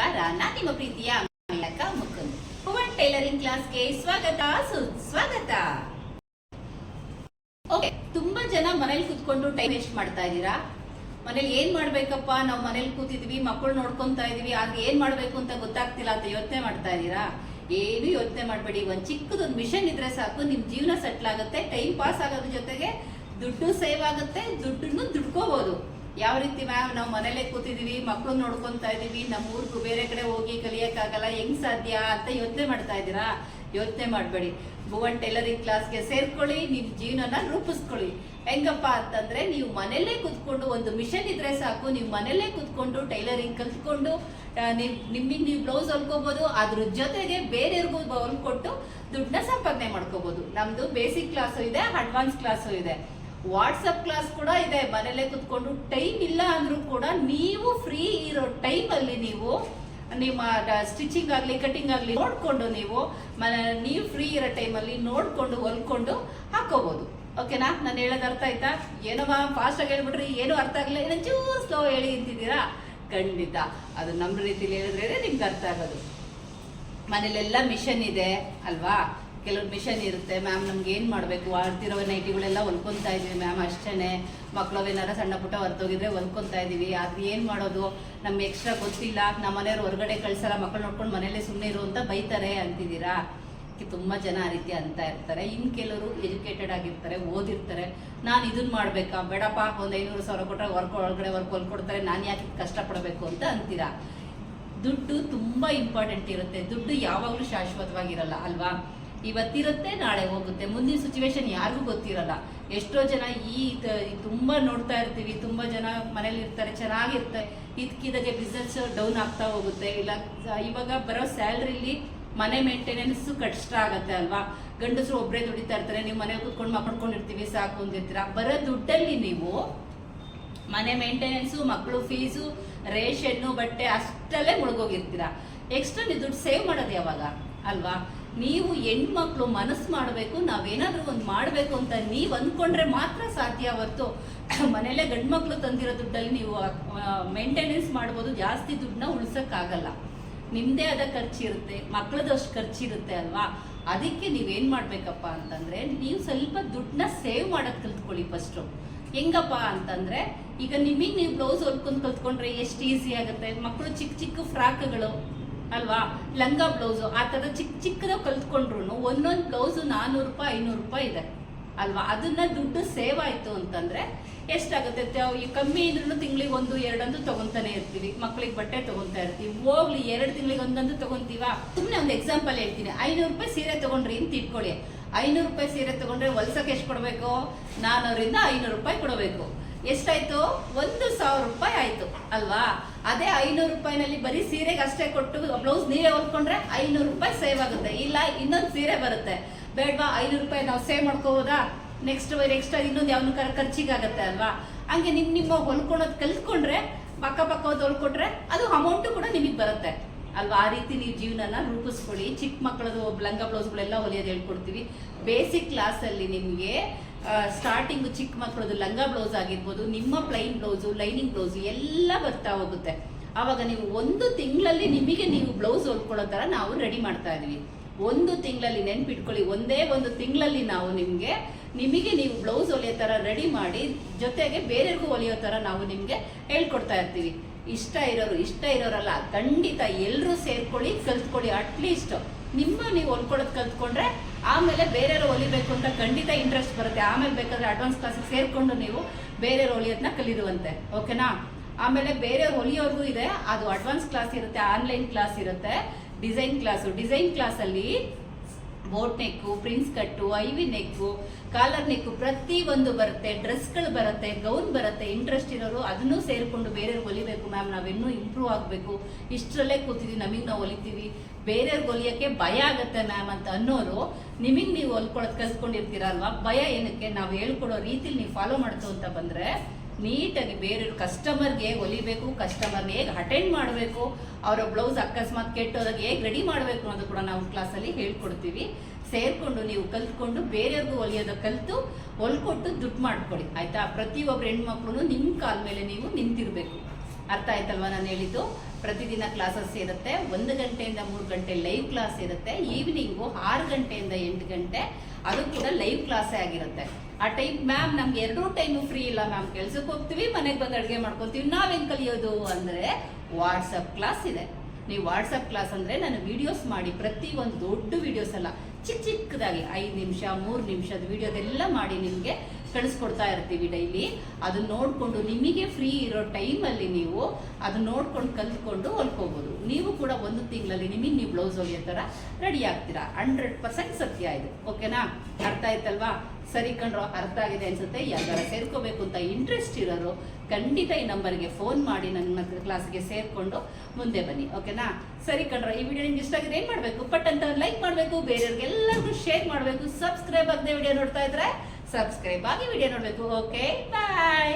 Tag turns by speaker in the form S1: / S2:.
S1: ನಮಸ್ಕಾರ. ನಾನು ನಿಮ್ಮ ಪ್ರೀತಿಯ ಮೇಳಕ ಮುಕುಂದ್. ಭುವನ್ ಟೈಲರಿಂಗ್ ಕ್ಲಾಸ್ಗೆ ಸ್ವಾಗತ, ಸುಸ್ವಾಗತ. ಓಕೆ, ತುಂಬಾ ಜನ ಮನೇಲಿ ಕೂತ್ಕೊಂಡು ಟೈಮ್ ವೇಸ್ಟ್ ಮಾಡ್ತಾ ಇದ್ದೀರಾ? ಮನೇಲಿ ಏನ್ ಮಾಡ್ಬೇಕಪ್ಪ? ನಾವು ಮನೇಲಿ ಕೂತಿದ್ವಿ ಮಕ್ಕಳು ನೋಡ್ಕೊಂತಾ ಇದೀವಿ ಆದ್ರೆ ಏನ್ ಮಾಡ್ಬೇಕು ಅಂತ ಗೊತ್ತಾಗ್ತಿಲ್ಲ ಅಂತ ಯೋಚನೆ ಮಾಡ್ತಾ ಇದ್ದೀರಾ? ಏನು ಯೋಚನೆ ಮಾಡಬೇಡಿ. ಒಂದ್ ಚಿಕ್ಕದೊಂದು ಮಿಷನ್ ಇದ್ರೆ ಸಾಕು, ನಿಮ್ ಜೀವನ ಸೆಟ್ಲ್ ಆಗುತ್ತೆ, ಟೈಮ್ ಪಾಸ್ ಆಗೋದ್ರ ಜೊತೆಗೆ ದುಡ್ಡು ಸೇವ್ ಆಗುತ್ತೆ, ದುಡ್ಡನ್ನು ದುಡ್ಕೋಬಹುದು ಯಾವ ರೀತಿ ಮ್ಯಾಮ್ ನಾವು ಮನೇಲೆ ಕೂತಿದೀವಿ ಮಕ್ಕಳು ನೋಡ್ಕೊಂತಾ ಇದೀವಿ ನಮ್ಮ ಊರಿಗೂ ಬೇರೆ ಕಡೆ ಹೋಗಿ ಕಲಿಯಕ್ಕಾಗಲ್ಲ, ಹೆಂಗ್ ಸಾಧ್ಯ ಅಂತ ಯೋಚನೆ ಮಾಡ್ತಾ ಇದ್ದೀರಾ? ಯೋಚನೆ ಮಾಡಬೇಡಿ. ಭುವನ್ ಟೈಲರಿಂಗ್ ಕ್ಲಾಸ್ಗೆ ಸೇರ್ಕೊಳ್ಳಿ, ನಿಮ್ ಜೀವನನ ರೂಪಿಸ್ಕೊಳ್ಳಿ. ಹೆಂಗಪ್ಪ ಅಂತಂದ್ರೆ ನೀವು ಮನೆಯಲ್ಲೇ ಕುತ್ಕೊಂಡು ಒಂದು ಮಿಷನ್ ಇದ್ರೆ ಸಾಕು, ನೀವು ಮನೆಯಲ್ಲೇ ಕುತ್ಕೊಂಡು ಟೈಲರಿಂಗ್ ಕಲ್ತ್ಕೊಂಡು ನಿಮ್ಮ ನಿಮಗೆ ನೀವು ಬ್ಲೌಸ್ ಹೊಲ್ಕೋಬಹುದು ಅದ್ರ ಜೊತೆಗೆ ಬೇರೆಯವ್ರಿಗೂ ಹೊಲ್ಕೊಟ್ಟು ದುಡ್ಡನ್ನ ಸಂಪಾದನೆ ಮಾಡ್ಕೋಬಹುದು ನಮ್ದು ಬೇಸಿಕ್ ಕ್ಲಾಸು ಇದೆ ಅಡ್ವಾನ್ಸ್ ಕ್ಲಾಸು ಇದೆ. ವಾಟ್ಸಪ್ ಕ್ಲಾಸ್ ಕೂಡ ಇದೆ, ಮನೇಲೆ ಕುತ್ಕೊಂಡು ಟೈಮ್ ಇಲ್ಲ ಅಂದರೂ ಕೂಡ ನೀವು ಫ್ರೀ ಇರೋ ಟೈಮ್ ಅಲ್ಲಿ ನೀವು ನಿಮ್ಮ ಸ್ಟಿಚಿಂಗ್ ಆಗಲಿ ಕಟಿಂಗ್ ಆಗಲಿ ನೋಡ್ಕೊಂಡು ನೀವು ನೀವು ಫ್ರೀ ಇರೋ ಟೈಮಲ್ಲಿ ನೋಡ್ಕೊಂಡು, ಹೊಲ್ಕೊಂಡು ಹಾಕೋಬಹುದು ಓಕೆನಾ? ನಾನು ಹೇಳೋದು ಅರ್ಥ ಆಯ್ತಾ? ಏನೋ ಫಾಸ್ಟಾಗಿ ಹೇಳ್ಬಿಟ್ರಿ, ಏನೂ ಅರ್ಥ ಆಗಲಿಲ್ಲ ಏನೋ ಚೂರು ಸ್ಲೋ ಹೇಳಿ ಅಂತಿದ್ದೀರಾ? ಖಂಡಿತ. ಅದು ನಮ್ಮ ರೀತಿಲಿ ಹೇಳಿದ್ರೆ ನಿಮ್ಗೆ ಅರ್ಥ ಆಗೋದು. ಮನೇಲೆಲ್ಲ ಮಿಷನ್ ಇದೆ, ಅಲ್ವಾ? ಕೆಲವ್ರು ಮಿಷನ್ ಇರುತ್ತೆ. ಮ್ಯಾಮ್ ನಮ್ಗೆ ಏನು ಮಾಡಬೇಕು? ಆಡ್ತಿರೋ ನೈಟಿಗಳೆಲ್ಲ ಹೊಲ್ಕೊತಾ ಇದೀವಿ. ಮ್ಯಾಮ್ ಅಷ್ಟೇ ಮಕ್ಳವೇನಾರ ಸಣ್ಣ ಪುಟ್ಟ ಹೊರತೋಗಿದ್ರೆ ಹೊಲ್ಕೊತಾ ಇದ್ದೀವಿ. ಅದು ಏನು ಮಾಡೋದು? ನಮ್ಗೆ ಎಕ್ಸ್ಟ್ರಾ ಗೊತ್ತಿಲ್ಲ. ನಮ್ಮ ಮನೆಯವ್ರು ಹೊರಗಡೆ ಕಳ್ಸಲ್ಲ. ಮಕ್ಕಳು ನೋಡ್ಕೊಂಡು ಮನೇಲೆ ಸುಮ್ಮನೆ ಇರು ಅಂತ ಬೈತಾರೆ ಅಂತಿದ್ದೀರಾ? ತುಂಬಾ ಜನ ಆ ರೀತಿ ಅಂತ ಇರ್ತಾರೆ. ಇನ್ನು ಕೆಲವರು ಎಜುಕೇಟೆಡ್ ಆಗಿರ್ತಾರೆ, ಓದಿರ್ತಾರೆ. ನಾನು ಇದನ್ನ ಮಾಡಬೇಕಾ? ಬೇಡಪ್ಪ, ಒಂದು ಐನೂರು ಸಾವಿರ ಕೊಟ್ಟರೆ ವರ್ಕ್ ಒಳಗಡೆ ವರ್ಕ್ ಹೊಲ್ಕೊಡ್ತಾರೆ ನಾನು ಯಾಕೆ ಕಷ್ಟಪಡಬೇಕು ಅಂತ ಅಂತೀರಾ? ದುಡ್ಡು ತುಂಬ ಇಂಪಾರ್ಟೆಂಟ್ ಇರುತ್ತೆ. ದುಡ್ಡು ಯಾವಾಗಲೂ ಶಾಶ್ವತವಾಗಿರಲ್ಲ, ಅಲ್ವಾ? ಇವತ್ತಿರುತ್ತೆ, ನಾಳೆ ಹೋಗುತ್ತೆ. ಮುಂದಿನ ಸಿಚುವೇಶನ್ ಯಾರಿಗೂ ಗೊತ್ತಿರಲ್ಲ. ಎಷ್ಟೋ ಜನ ಈ ತುಂಬಾ ನೋಡ್ತಾ ಇರ್ತೀವಿ. ತುಂಬಾ ಜನ ಮನೇಲಿ ಇರ್ತಾರೆ ಚೆನ್ನಾಗಿರ್ತಾರೆ ಇದಕ್ಕಿದಾಗೆ ಬಿಸ್ನೆಸ್ ಡೌನ್ ಆಗ್ತಾ ಹೋಗುತ್ತೆ. ಇಲ್ಲ ಇವಾಗ ಬರೋ ಸ್ಯಾಲ್ರಿಲಿ ಮನೆ ಮೇಂಟೆನೆನ್ಸ್ ಕಷ್ಟ ಆಗತ್ತೆ ಅಲ್ವಾ? ಗಂಡಸರು ಒಬ್ಬರೇ ದುಡಿತಾ ಇರ್ತಾರೆ. ನೀವು ಮನೆ ಕೂತ್ಕೊಂಡು ಮಕ್ಕಳ್ಕೊಂಡಿರ್ತೀವಿ ಸಾಕು ಅಂದಿರ್ತೀರ ಬರೋ ದುಡ್ಡಲ್ಲಿ ನೀವು ಮನೆ ಮೇಂಟೆನೆನ್ಸು ಮಕ್ಕಳು ಫೀಸು ರೇಷನ್ನು, ಬಟ್ಟೆ ಅಷ್ಟಲ್ಲೇ ಮುಳುಗೋಗಿರ್ತೀರ? ಎಕ್ಸ್ಟ್ರಾ ನೀವು ದುಡ್ಡು ಸೇವ್ ಮಾಡೋದು ಯಾವಾಗ? ಅಲ್ವಾ? ನೀವು ಹೆಣ್ಮಕ್ಳು ಮನಸ್ಸು ಮಾಡಬೇಕು, ನಾವೇನಾದ್ರೂ ಒಂದು ಮಾಡಬೇಕು ಅಂತ ನೀವು ಅಂದ್ಕೊಂಡ್ರೆ ಮಾತ್ರ ಸಾಧ್ಯ ಹೊರತು. ಮನೇಲೆ ಗಂಡು ಮಕ್ಳು ತಂದಿರೋ ದುಡ್ಡಲ್ಲಿ ನೀವು ಮೇಂಟೆನೆನ್ಸ್ ಮಾಡ್ಬೋದು, ಜಾಸ್ತಿ ದುಡ್ಡನ್ನ ಉಳ್ಸೋಕ್ಕಾಗಲ್ಲ. ನಿಮ್ಮದೇ ಆದ ಖರ್ಚಿರುತ್ತೆ ಮಕ್ಕಳದಷ್ಟು ಖರ್ಚಿರುತ್ತೆ ಅಲ್ವಾ? ಅದಕ್ಕೆ ನೀವೇನು ಮಾಡಬೇಕಪ್ಪ ಅಂತಂದ್ರೆ, ನೀವು ಸ್ವಲ್ಪ ದುಡ್ಡನ್ನ ಸೇವ್ ಮಾಡಕ್ ಕಲ್ತ್ಕೊಳ್ಳಿ ಫಸ್ಟು ಹೆಂಗಪ್ಪ ಅಂತಂದ್ರೆ, ಈಗ ನಿಮಗೆ ನೀವು ಬ್ಲೌಸ್ ಹೊಲ್ಕೊಂಡು ಕಲ್ತ್ಕೊಂಡ್ರೆ ಎಷ್ಟು ಈಸಿ ಆಗುತ್ತೆ? ಮಕ್ಕಳು ಚಿಕ್ಕ ಚಿಕ್ಕ ಫ್ರಾಕ್ಗಳು ಅಲ್ವಾ? ಲಂಗ ಬ್ಲೌಸು, ಆ ಥರ ಚಿಕ್ಕ ಚಿಕ್ಕದ ಕಲ್ತ್ಕೊಂಡ್ರು ಒಂದೊಂದು ಬ್ಲೌಸು ನಾನ್ನೂರು ರೂಪಾಯಿ, ಐನೂರು ರೂಪಾಯಿ ಇದೆ. ಅಲ್ವಾ? ಅದನ್ನ ದುಡ್ಡು ಸೇವ್ ಆಯಿತು ಅಂತಂದ್ರೆ ಎಷ್ಟಾಗುತ್ತೆ? ಈ ಕಮ್ಮಿ ಇದ್ರೂ ತಿಂಗಳಿಗೆ ಒಂದು ಎರಡಂದು ತಗೊಂತಾನೆ ಇರ್ತೀವಿ. ಮಕ್ಳಿಗೆ ಬಟ್ಟೆ ತಗೊಂತಾ ಇರ್ತೀವಿ. ಹೋಗ್ಲಿ, ಎರಡು ತಿಂಗಳಿಗೆ ಒಂದೊಂದು ತಗೊಂತೀವ? ಸುಮ್ಮನೆ ಒಂದು ಎಕ್ಸಾಂಪಲ್ ಹೇಳ್ತೀನಿ. ಐನೂರು ರೂಪಾಯಿ ಸೀರೆ ತಗೊಂಡ್ರಿ ಅಂತ ಇಟ್ಕೊಳ್ಳಿ. ಐನೂರು ರೂಪಾಯಿ ಸೀರೆ ತಗೊಂಡ್ರೆ ಹೊಲ್ಸಕ್ಕೆ ಎಷ್ಟು ಕೊಡಬೇಕು? ನಾನ್ನೂರಿಂದ ಐನೂರು ರೂಪಾಯಿ ಕೊಡಬೇಕು. ಎಷ್ಟಾಯ್ತು? ಒಂದು ಸಾವಿರ ರೂಪಾಯಿ ಆಯ್ತು. ಅಲ್ವಾ? ಅದೇ ಐನೂರು ರೂಪಾಯಿನಲ್ಲಿ ಬರೀ ಸೀರೆಗೆ ಅಷ್ಟೇ ಕೊಟ್ಟು ಬ್ಲೌಸ್ ನೀವೇ ಹೊಲ್ಕೊಂಡ್ರೆ ಐನೂರು ರೂಪಾಯಿ ಸೇವ್ ಆಗುತ್ತೆ. ಇಲ್ಲ, ಇನ್ನೊಂದು ಸೀರೆ ಬರುತ್ತೆ. ಬೇಡವಾ, ಐನೂರು ರೂಪಾಯಿ ನಾವು ಸೇವ್ ಮಾಡ್ಕೋಬೋದಾ? ನೆಕ್ಸ್ಟ್ ನೆಕ್ಸ್ಟ್ ಇನ್ನೊಂದು ಯಾವನು ಖರ್ಚಿಗಾಗತ್ತೆ ಅಲ್ವಾ? ಹಂಗೆ ನಿಮ್, ನಿಮ್ಮ ಹೊಲ್ಕೊಳೋದು ಕಲ್ತ್ಕೊಂಡ್ರೆ, ಪಕ್ಕ ಪಕ್ಕ ಹೊಲ್ಕೊಟ್ರೆ ಅದು ಅಮೌಂಟು ಕೂಡ ನಿಮಗೆ ಬರುತ್ತೆ. ಅಲ್ವಾ? ಆ ರೀತಿ ನೀವು ಜೀವನನ ರೂಪಿಸ್ಕೊಳ್ಳಿ. ಚಿಕ್ಕ ಮಕ್ಕಳದು ಲಂಗ ಬ್ಲೌಸ್ಗಳೆಲ್ಲ ಹೊಲಿಯೋದು ಹೇಳ್ಕೊಡ್ತೀವಿ. ಬೇಸಿಕ್ ಕ್ಲಾಸಲ್ಲಿ ನಿಮಗೆ ಸ್ಟಾರ್ಟಿಂಗ್ ಚಿಕ್ಕ ಮಕ್ಕಳದು ಲಂಗ ಬ್ಲೌಸ್ ಆಗಿರ್ಬೋದು, ನಿಮ್ಮ ಪ್ಲೈನ್ ಬ್ಲೌಸು ಲೈನಿಂಗ್ ಬ್ಲೌಸು ಎಲ್ಲ ಬರ್ತಾ ಹೋಗುತ್ತೆ. ಆವಾಗ ನೀವು ಒಂದು ತಿಂಗಳಲ್ಲಿ ನಿಮಗೆ ನೀವು ಬ್ಲೌಸ್ ಹೊಲ್ಕೊಳ್ಳೋ ಥರ ನಾವು ರೆಡಿ ಮಾಡ್ತಾ ಇದೀವಿ. ಒಂದು ತಿಂಗಳಲ್ಲಿ ನೆನ್ಪಿಟ್ಕೊಳ್ಳಿ. ಒಂದೇ ಒಂದು ತಿಂಗಳಲ್ಲಿ ನಾವು ನಿಮಗೆ ನಿಮಗೆ ನೀವು ಬ್ಲೌಸ್ ಹೊಲಿಯೋ ಥರ ರೆಡಿ ಮಾಡಿ, ಜೊತೆಗೆ ಬೇರೆಯವ್ರಿಗೂ ಹೊಲಿಯೋ ಥರ ನಾವು ನಿಮಗೆ ಹೇಳ್ಕೊಡ್ತಾ ಇರ್ತೀವಿ. ಇಷ್ಟ ಇರೋರು, ಇಷ್ಟ ಇರೋರಲ್ಲ, ಖಂಡಿತ ಎಲ್ಲರೂ ಸೇರ್ಕೊಳ್ಳಿ, ಕಲ್ತ್ಕೊಳ್ಳಿ ಅಟ್ಲೀಸ್ಟ್ ನಿಮ್ಮ ನೀವು ಹೊಲ್ಕೊಳ್ಳೋದು ಕಲ್ತ್ಕೊಂಡ್ರೆ ಆಮೇಲೆ ಬೇರೆಯವ್ರು ಹೊಲಿಬೇಕು ಅಂತ ಖಂಡಿತ ಇಂಟ್ರೆಸ್ಟ್ ಬರುತ್ತೆ. ಆಮೇಲೆ ಬೇಕಾದ್ರೆ ಅಡ್ವಾನ್ಸ್ ಕ್ಲಾಸಿಗೆ ಸೇರ್ಕೊಂಡು ನೀವು ಬೇರೆಯವ್ರು ಹೊಲಿಯೋದನ್ನ ಕಲಿರುವಂತೆ ಓಕೆನಾ ಆಮೇಲೆ ಬೇರೆ ಹೊಲಿಯೋರ್ಗೂ ಇದೆ. ಅದು ಅಡ್ವಾನ್ಸ್ ಕ್ಲಾಸ್ ಇರುತ್ತೆ ಆನ್ಲೈನ್ ಕ್ಲಾಸ್ ಇರುತ್ತೆ. ಡಿಸೈನ್ ಕ್ಲಾಸು ಡಿಸೈನ್ ಕ್ಲಾಸಲ್ಲಿ boat neck prince cut V neck collar neck ಪ್ರತಿ ಒಂದು ಬರುತ್ತೆ ಡ್ರೆಸ್ಗಳು ಬರುತ್ತೆ ಗೌನ್ ಬರುತ್ತೆ ಇಂಟ್ರೆಸ್ಟ್ ಇರೋರು ಅದನ್ನು ಸೇರಿಕೊಂಡು ಬೇರೆಯವ್ರಿಗೆ ಹೊಲಿಬೇಕು ಮ್ಯಾಮ್ ನಾವಿನ್ನೂ ಇಂಪ್ರೂವ್ ಆಗಬೇಕು. ಇಷ್ಟರಲ್ಲೇ ಕೂತಿದ್ವಿ, ನಮಗೆ ನಾವು ಹೊಲಿತೀವಿ. ಬೇರೆಯವ್ರಿಗೆ ಹೊಲಿಯೋಕ್ಕೆ ಭಯ ಆಗುತ್ತೆ ಮ್ಯಾಮ್ ಅಂತ ಅನ್ನೋರು ನಿಮಗೆ ನೀವು ಹೊಲ್ಕೊಳ್ಳೋದು ಕಲ್ತ್ಕೊಂಡಿರ್ತೀರಲ್ವಾ ಭಯ ಏನಕ್ಕೆ? ನಾವು ಹೇಳ್ಕೊಡೋ ರೀತಿಲಿ ನೀವು ಫಾಲೋ ಮಾಡ್ತು ಅಂತ ಬಂದರೆ ನೀಟಾಗಿ ಬೇರೆಯವ್ರ ಕಸ್ಟಮರ್ಗೆ ಹೇಗೆ ಹೊಲಿಬೇಕು ಕಸ್ಟಮರ್ನ ಹೇಗೆ ಅಟೆಂಡ್ ಮಾಡಬೇಕು, ಅವರ ಬ್ಲೌಸ್ ಅಕಸ್ಮಾತ್ ಕೆಟ್ಟೋದಾಗ ಹೇಗೆ ರೆಡಿ ಮಾಡಬೇಕು ಅನ್ನೋದು ಕೂಡ ನಾವು ಕ್ಲಾಸಲ್ಲಿ ಹೇಳ್ಕೊಡ್ತೀವಿ. ಸೇರ್ಕೊಂಡು ನೀವು ಕಲ್ತ್ಕೊಂಡು ಬೇರೆಯವ್ರಿಗೂ ಹೊಲಿಯೋದ ಕಲಿತು ಹೊಲ್ಕೊಟ್ಟು ದುಡ್ಡು ಮಾಡ್ಕೊಳ್ಳಿ. ಆಯಿತಾ? ಪ್ರತಿಯೊಬ್ಬರು ಹೆಣ್ಮಕ್ಳು ನಿಮ್ಮ ಕಾಲ ಮೇಲೆ ನೀವು ನಿಂತಿರ್ಬೇಕು. ಅರ್ಥ ಆಯ್ತಲ್ವಾ ನಾನು ಹೇಳಿದ್ದು? ಪ್ರತಿದಿನ ಕ್ಲಾಸಸ್ ಇರುತ್ತೆ ಒಂದು ಗಂಟೆಯಿಂದ ಮೂರು ಗಂಟೆ ಲೈವ್ ಕ್ಲಾಸ್ ಇರುತ್ತೆ ಈವ್ನಿಂಗು ಆರು ಗಂಟೆಯಿಂದ ಎಂಟು ಗಂಟೆ, ಅದು ಕೂಡ ಲೈವ್ ಕ್ಲಾಸೇ ಆಗಿರುತ್ತೆ. ಆ ಟೈಪ್ ಮ್ಯಾಮ್ ನಮ್ಗೆ ಎರಡೂ ಟೈಮು ಫ್ರೀ ಇಲ್ಲ ಮ್ಯಾಮ್ ಕೆಲ್ಸಕ್ಕೆ ಹೋಗ್ತೀವಿ, ಮನೆಗೆ ಬಂದು ಅಡುಗೆ ಮಾಡ್ಕೊತೀವಿ ನಾವೇನು ಕಲಿಯೋದು ಅಂದರೆ ವಾಟ್ಸಪ್ ಕ್ಲಾಸ್ ಇದೆ. ನೀವು ವಾಟ್ಸಪ್ ಕ್ಲಾಸ್ ಅಂದರೆ ನಾನು ವಿಡಿಯೋಸ್ ಮಾಡಿ, ಪ್ರತಿ ಒಂದು ದೊಡ್ಡ ವಿಡಿಯೋಸ್ ಅಲ್ಲ ಚಿಕ್ಕ ಚಿಕ್ಕದಾಗಿ ಐದು ನಿಮಿಷ, ಮೂರು ನಿಮಿಷದ ವಿಡಿಯೋದೆಲ್ಲ ಮಾಡಿ ನಿಮಗೆ ಕಳಿಸ್ಕೊಡ್ತಾ ಇರ್ತೀವಿ ಡೈಲಿ ಅದನ್ನ ನೋಡಿಕೊಂಡು ನಿಮಗೆ ಫ್ರೀ ಇರೋ ಟೈಮಲ್ಲಿ ನೀವು ಅದನ್ನ ನೋಡ್ಕೊಂಡು ಕಲ್ತ್ಕೊಂಡು ಹೊಲ್ಕೋಬೋದು. ನೀವು ಕೂಡ ಒಂದು ತಿಂಗಳಲ್ಲಿ ನಿಮಗೆ ನೀವು ಬ್ಲೌಸ್ ಹೊಲಿಯೋ ಥರ ರೆಡಿ ಆಗ್ತೀರಾ. ಹಂಡ್ರೆಡ್ ಪರ್ಸೆಂಟ್ ಸತ್ಯ ಇದು. ಓಕೆನಾ ಅರ್ಥ ಆಯ್ತಲ್ವಾ? ಸರಿ ಕಣ್ರೋ, ಅರ್ಥ ಆಗಿದೆ ಅನ್ಸುತ್ತೆ. ಯಾವ್ದಾರ ಸೇರ್ಕೋಬೇಕು ಅಂತ ಇಂಟ್ರೆಸ್ಟ್ ಇರೋರು ಖಂಡಿತ ಈ ನಂಬರ್ಗೆ ಫೋನ್ ಮಾಡಿ ನನ್ನ ಕ್ಲಾಸ್ಗೆ ಸೇರ್ಕೊಂಡು ಮುಂದೆ ಬನ್ನಿ. ಓಕೆನಾ ಸರಿ ಕಣ್ರೋ, ಈ ವಿಡಿಯೋ ನಿಮ್ಗೆ ಇಷ್ಟ ಆಗಿದೆ ಏನು ಮಾಡಬೇಕು? ಪಟ್ ಅಂತ ಲೈಕ್ ಮಾಡಬೇಕು. ಬೇರೆಯವ್ರಿಗೆಲ್ಲರಿಗೂ ಶೇರ್ ಮಾಡಬೇಕು. ಸಬ್ಸ್ಕ್ರೈಬ್ ಆಗದೆ ವಿಡಿಯೋ ನೋಡ್ತಾ ಇದ್ರೆ ಸಬ್ಸ್ಕ್ರೈಬ್ ಆಗಿ ವಿಡಿಯೋ ನೋಡಬೇಕು ಓಕೆ ಬಾಯ್